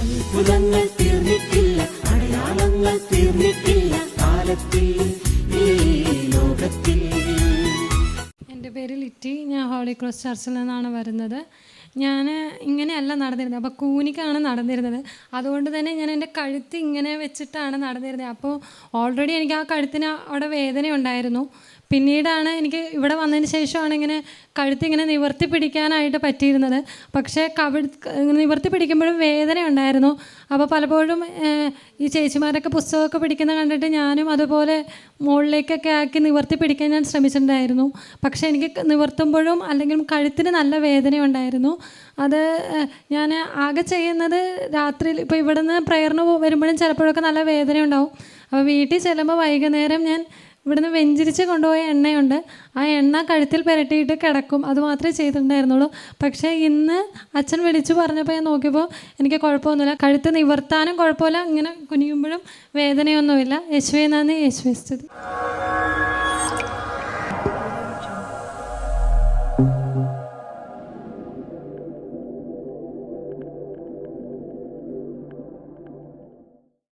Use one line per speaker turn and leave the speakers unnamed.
അത്ഭുതങ്ങൾ തീർന്നിട്ടില്ല അടയാളങ്ങൾ തീർന്നിട്ടില്ല കാലത്തിൽ ഈ ലോകത്തിൽ.
എന്റെ പേര് ലിറ്റി ഞാൻ ഹോളി ക്രോസ് ചർച്ചിൽ നിന്നാണ് വരുന്നത്. ഞാൻ ഇങ്ങനെയല്ല നടന്നിരുന്നത് അപ്പോൾ കൂനിക്കാണ് നടന്നിരുന്നത്. അതുകൊണ്ട് തന്നെ ഞാൻ എന്റെ കഴുത്ത് ഇങ്ങനെ വെച്ചിട്ടാണ് നടന്നിരുന്നത് അപ്പോൾ ഓൾറെഡി എനിക്ക് ആ കഴുത്തിന് അവിടെ വേദന ഉണ്ടായിരുന്നു. പിന്നീടാണ് എനിക്ക് ഇവിടെ വന്നതിന് ശേഷമാണ് ഇങ്ങനെ കഴുത്ത് ഇങ്ങനെ നിവർത്തി പിടിക്കാനായിട്ട് പറ്റിയിരുന്നത്. പക്ഷേ ഇങ്ങനെ നിവർത്തി പിടിക്കുമ്പോഴും വേദന ഉണ്ടായിരുന്നു. അപ്പോൾ പലപ്പോഴും ഈ ചേച്ചിമാരൊക്കെ പുസ്തകമൊക്കെ പിടിക്കുന്ന കണ്ടിട്ട് ഞാനും അതുപോലെ മുകളിലേക്കൊക്കെ ആക്കി നിവർത്തി പിടിക്കാൻ ഞാൻ ശ്രമിച്ചിട്ടുണ്ടായിരുന്നു. പക്ഷേ എനിക്ക് നിവർത്തുമ്പോഴും അല്ലെങ്കിൽ കഴുത്തിന് നല്ല വേദന ഉണ്ടായിരുന്നു. അത് ഞാൻ ആകെ ചെയ്യുന്നത് രാത്രിയിൽ ഇപ്പോൾ ഇവിടുന്ന് പ്രയറിന് വരുമ്പോഴും ചിലപ്പോഴൊക്കെ നല്ല വേദന ഉണ്ടാവും അപ്പോൾ വീട്ടിൽ ചെല്ലുമ്പോൾ വൈകുന്നേരം ഞാൻ ഇവിടുന്ന് വെഞ്ചിരിച്ച് കൊണ്ടുപോയ എണ്ണയുണ്ട്. ആ എണ്ണ കഴുത്തിൽ പുരട്ടിയിട്ട് കിടക്കും. അത് മാത്രമേ ചെയ്തിട്ടുണ്ടായിരുന്നുള്ളൂ. പക്ഷേ ഇന്ന് അച്ഛൻ വിളിച്ചു പറഞ്ഞപ്പോൾ ഞാൻ നോക്കിയപ്പോൾ എനിക്ക് കുഴപ്പമൊന്നുമില്ല. കഴുത്ത് നിവർത്താനും കുഴപ്പമില്ല. ഇങ്ങനെ കുനിയുമ്പോഴും വേദനയൊന്നുമില്ല. യേശുവേ നന്ദി. യേശുവേ സ്തുതി